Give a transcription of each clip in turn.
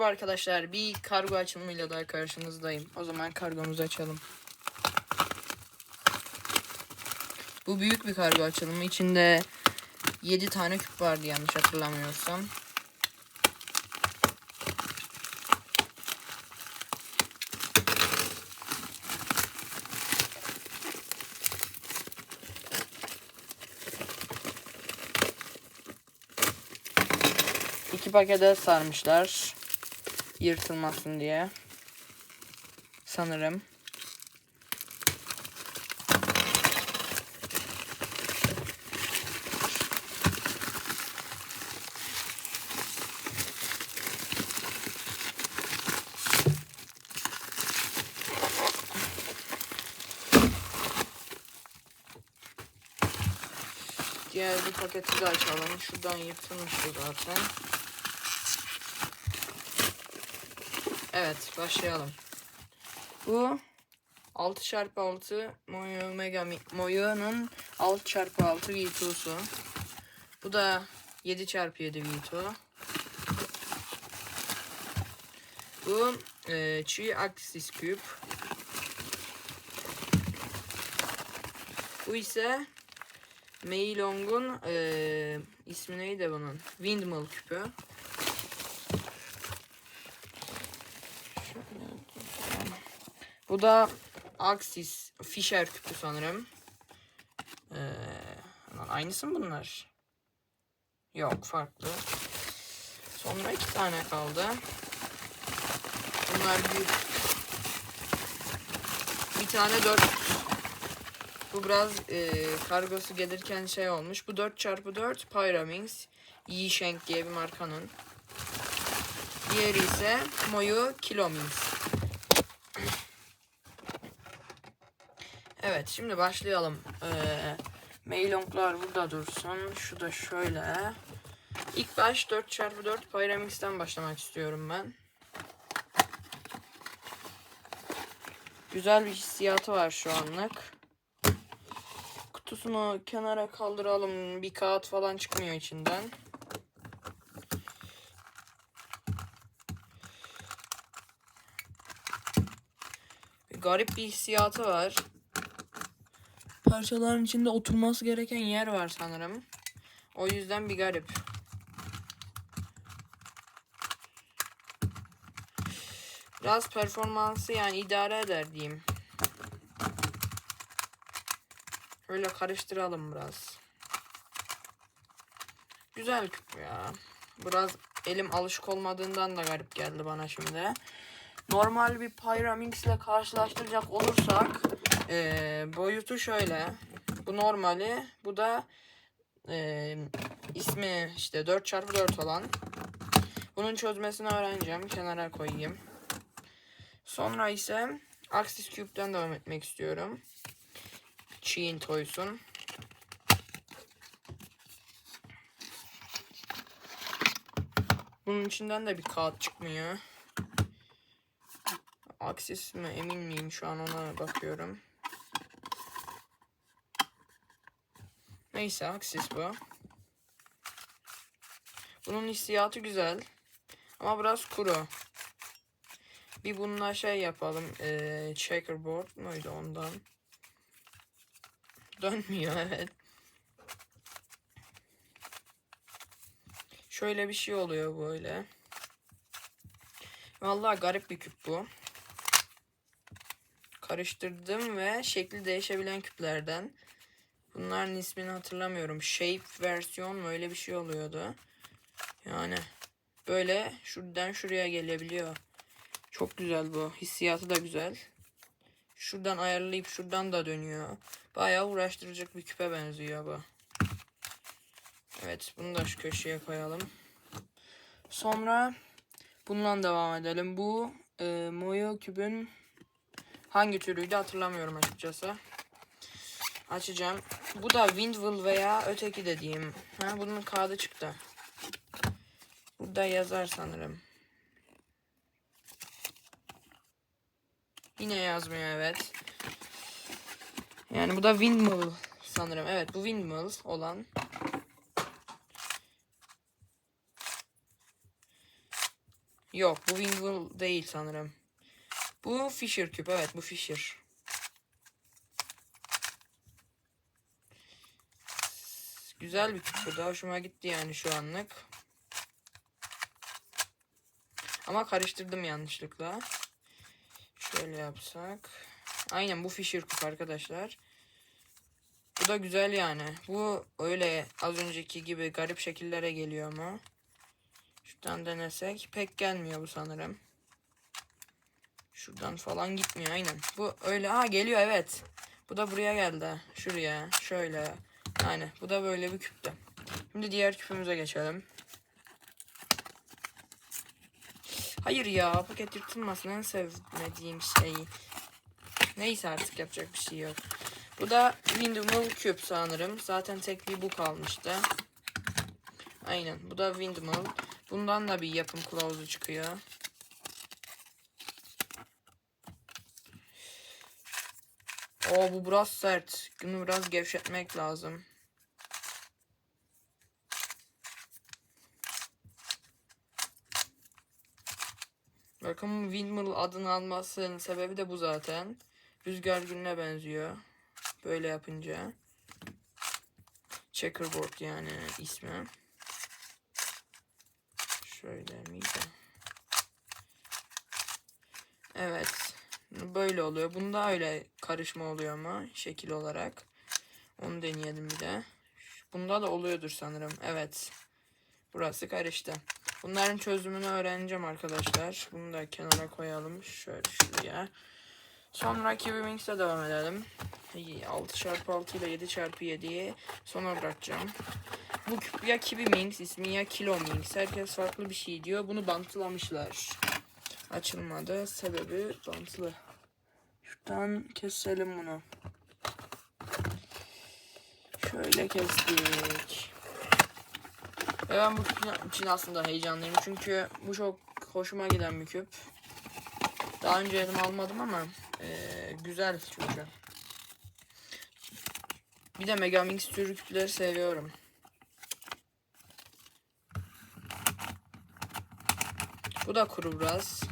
Merhaba Arkadaşlar bir kargo açılımıyla daha karşınızdayım. O zaman kargomuzu açalım. Bu büyük bir kargo açılımı. İçinde 7 tane küp vardı yanlış hatırlamıyorsam. İki pakete sarmışlar. Yırtılmasın diye. Sanırım. Diğer bir paketi de açalım. Şuradan yırtılmıştı zaten. Evet başlayalım. Bu 6x6 Moyo Mega Moyo'nun 6x6 V2'su. Bu da 7x7 V2. Bu e, Chi Axis Cube. Bu ise Meilong'un e, ismi neydi bunun? Windmill küpü. Bu da Axis Fisher küpü sanırım. Ee, aynısı mı bunlar? Yok farklı. Sonra iki tane kaldı. Bunlar büyük. Bir tane dört. Bu biraz e, kargosu gelirken şey olmuş. Bu 4x4 Pyraminx. Yisheng diye bir markanın. Diğeri ise Moyu Kilomins. Evet şimdi başlayalım. Ee, Mailonglar burada dursun. Şu da şöyle. İlk baş 4x4 Pyramix'ten başlamak istiyorum ben. Güzel bir hissiyatı var şu anlık. Kutusunu kenara kaldıralım. Bir kağıt falan çıkmıyor içinden. Garip bir hissiyatı var. Parçaların içinde oturması gereken yer var sanırım. O yüzden bir garip. Biraz performansı yani idare eder diyeyim. Öyle karıştıralım biraz. Güzel küp ya. Biraz elim alışık olmadığından da garip geldi bana şimdi. Normal bir Pyraminx ile karşılaştıracak olursak ee, boyutu şöyle. Bu normali. Bu da ee, ismi işte 4x4 olan. Bunun çözmesini öğreneceğim. Kenara koyayım. Sonra ise Axis Cube'den devam etmek istiyorum. Chi'in Toys'un. Bunun içinden de bir kağıt çıkmıyor. Axis mi emin miyim şu an ona bakıyorum. Neyse Axis bu. Bunun hissiyatı güzel. Ama biraz kuru. Bir bununla şey yapalım. Ee, checkerboard muydu ondan? Dönmüyor evet. Şöyle bir şey oluyor böyle. Vallahi garip bir küp bu. Karıştırdım ve şekli değişebilen küplerden. Bunların ismini hatırlamıyorum. Shape versiyon mu öyle bir şey oluyordu. Yani böyle şuradan şuraya gelebiliyor. Çok güzel bu. Hissiyatı da güzel. Şuradan ayarlayıp şuradan da dönüyor. Bayağı uğraştıracak bir küpe benziyor bu. Evet bunu da şu köşeye koyalım. Sonra bundan devam edelim. Bu e, Moyo kübün hangi türüydü hatırlamıyorum açıkçası. Açacağım. Bu da Windwell veya öteki de diyeyim. Ha, bunun kağıdı çıktı. Burada yazar sanırım. Yine yazmıyor evet. Yani bu da Windmill sanırım. Evet bu Windmill olan. Yok bu Wingwell değil sanırım. Bu Fisher küp evet bu Fisher. Güzel bir bu da hoşuma gitti yani şu anlık. Ama karıştırdım yanlışlıkla. Şöyle yapsak. Aynen bu Fisher küp arkadaşlar. Bu da güzel yani. Bu öyle az önceki gibi garip şekillere geliyor mu? Şuradan denesek. Pek gelmiyor bu sanırım. Şuradan falan gitmiyor aynen. Bu öyle. Ha geliyor evet. Bu da buraya geldi. Şuraya. Şöyle. Yani bu da böyle bir küptü. Şimdi diğer küpümüze geçelim. Hayır ya paket yırtılmasın en sevmediğim şey. Neyse artık yapacak bir şey yok. Bu da Windmill Cube sanırım. Zaten tek bir bu kalmıştı. Aynen bu da Windmill. Bundan da bir yapım kılavuzu çıkıyor. Oo bu biraz sert. Bunu biraz gevşetmek lazım. Bakın Windmill adını almasının sebebi de bu zaten. Rüzgar gülüne benziyor. Böyle yapınca. Checkerboard yani ismi. Şöyle miydi? Evet. Böyle oluyor. Bunda öyle karışma oluyor mu? Şekil olarak. Onu deneyelim bir de. Bunda da oluyordur sanırım. Evet. Burası karıştı. Bunların çözümünü öğreneceğim arkadaşlar. Bunu da kenara koyalım. Şöyle şuraya. Sonra Kiwi Wings'e devam edelim. 6x6 ile 7x7'yi sona bırakacağım. Bu ya Kiwi Wings ismi ya Kilo Wings. Herkes farklı bir şey diyor. Bunu bantılamışlar. Açılmadı. Sebebi bantılı. Şuradan keselim bunu. Şöyle kestik. Ve ben bu küp için aslında heyecanlıyım. Çünkü bu çok hoşuma giden bir küp. Daha önce elim almadım ama ee, güzel çünkü. Bir de Megamix türü küpleri seviyorum. Bu da kuru biraz.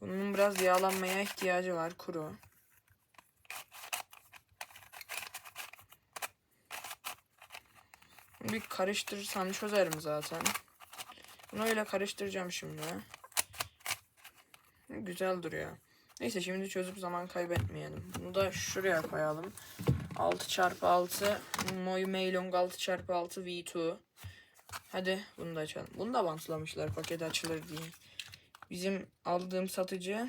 Bunun biraz yağlanmaya ihtiyacı var kuru. Bir karıştırırsam çözerim zaten. Bunu öyle karıştıracağım şimdi. Güzel duruyor. Neyse şimdi çözüp zaman kaybetmeyelim. Bunu da şuraya koyalım. 6x6 Moy Meilong 6x6 V2. Hadi bunu da açalım. Bunu da bantlamışlar paket açılır diye. Bizim aldığım satıcı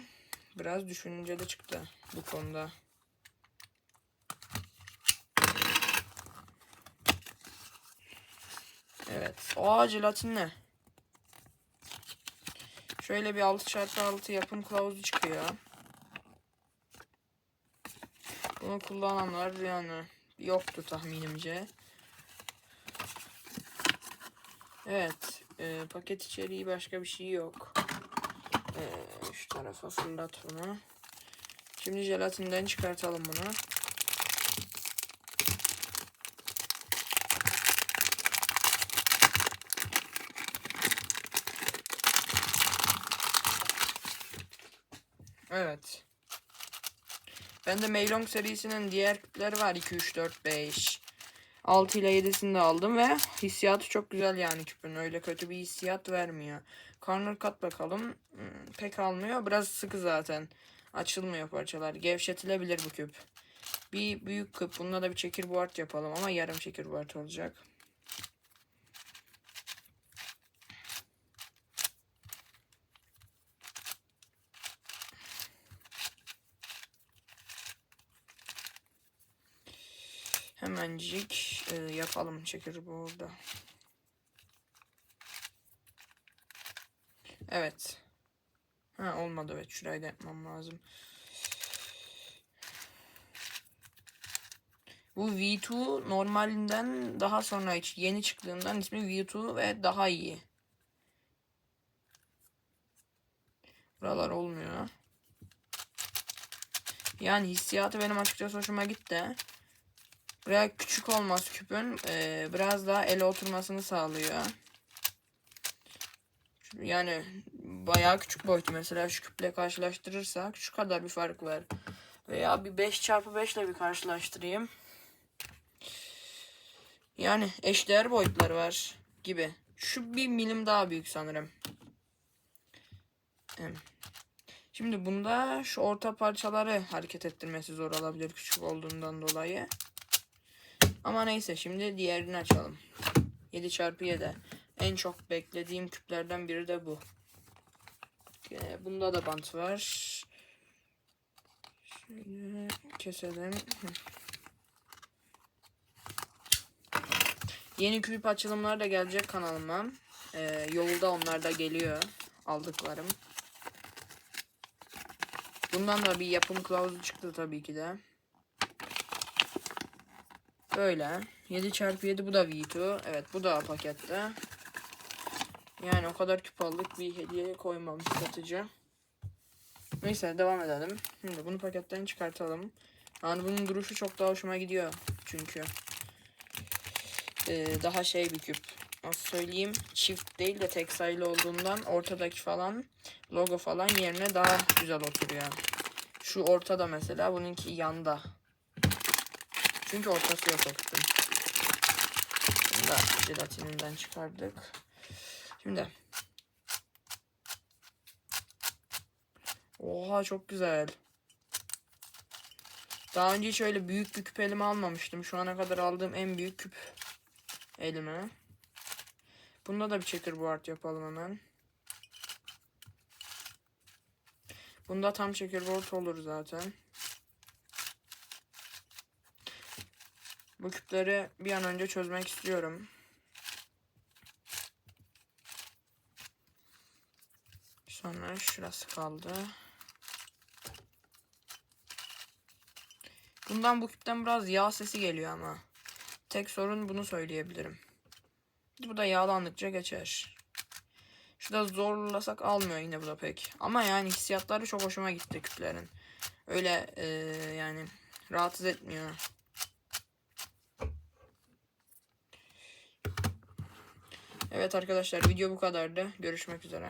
biraz düşünceli çıktı bu konuda. Evet. Aa jelatin ne? Şöyle bir 6x6 yapım kılavuzu çıkıyor. Bunu kullananlar yani yoktu tahminimce. Evet. E, paket içeriği başka bir şey yok. E, şu tarafa fırlat bunu. Şimdi jelatinden çıkartalım bunu. Evet. Ben de Meylong serisinin diğer küpleri var. 2, 3, 4, 5. 6 ile 7'sini de aldım ve hissiyatı çok güzel yani küpün. Öyle kötü bir hissiyat vermiyor. Corner cut bakalım. Hmm, pek almıyor. Biraz sıkı zaten. Açılmıyor parçalar. Gevşetilebilir bu küp. Bir büyük küp. Bununla da bir checkerboard yapalım ama yarım checkerboard olacak. Hemencik e, yapalım checkerboard'da. Evet. Ha olmadı evet şurayı da yapmam lazım. Bu V2 normalinden daha sonra hiç yeni çıktığından ismi V2 ve daha iyi. Buralar olmuyor. Yani hissiyatı benim açıkçası hoşuma gitti. Buraya küçük olması küpün e, biraz daha ele oturmasını sağlıyor. Yani bayağı küçük boyutu mesela şu küple karşılaştırırsak şu kadar bir fark var. Veya bir 5 çarpı 5 ile bir karşılaştırayım. Yani eşdeğer boyutları var gibi. Şu bir milim daha büyük sanırım. Şimdi bunda şu orta parçaları hareket ettirmesi zor olabilir küçük olduğundan dolayı. Ama neyse şimdi diğerini açalım. 7 çarpı 7. En çok beklediğim küplerden biri de bu. Ee, Bunda da bant var. Şöyle keselim. Yeni küp açılımlar da gelecek kanalıma. Ee, yolda onlar da geliyor. Aldıklarım. Bundan da bir yapım kılavuzu çıktı tabii ki de. Böyle. 7 çarpı 7 bu da V2. Evet bu da pakette. Yani o kadar küp aldık bir hediye koymamış satıcı. Neyse devam edelim. Şimdi bunu paketten çıkartalım. Yani bunun duruşu çok daha hoşuma gidiyor. Çünkü. Ee, daha şey bir küp. Nasıl söyleyeyim? Çift değil de tek sayılı olduğundan ortadaki falan logo falan yerine daha güzel oturuyor. Şu ortada mesela bununki yanda. Çünkü ortası yok o küpün. Bunu da jelatininden çıkardık. Şimdi. Oha çok güzel. Daha önce hiç öyle büyük bir küp elime almamıştım. Şu ana kadar aldığım en büyük küp elime. Bunda da bir checkerboard yapalım hemen. Bunda tam checkerboard olur zaten. Bu küpleri bir an önce çözmek istiyorum. Sonra şurası kaldı. Bundan bu küpten biraz yağ sesi geliyor ama. Tek sorun bunu söyleyebilirim. Bu da yağlandıkça geçer. Şurada zorlasak almıyor yine bu da pek. Ama yani hissiyatları çok hoşuma gitti küplerin. Öyle eee, yani rahatsız etmiyor. Evet arkadaşlar video bu kadardı. Görüşmek üzere.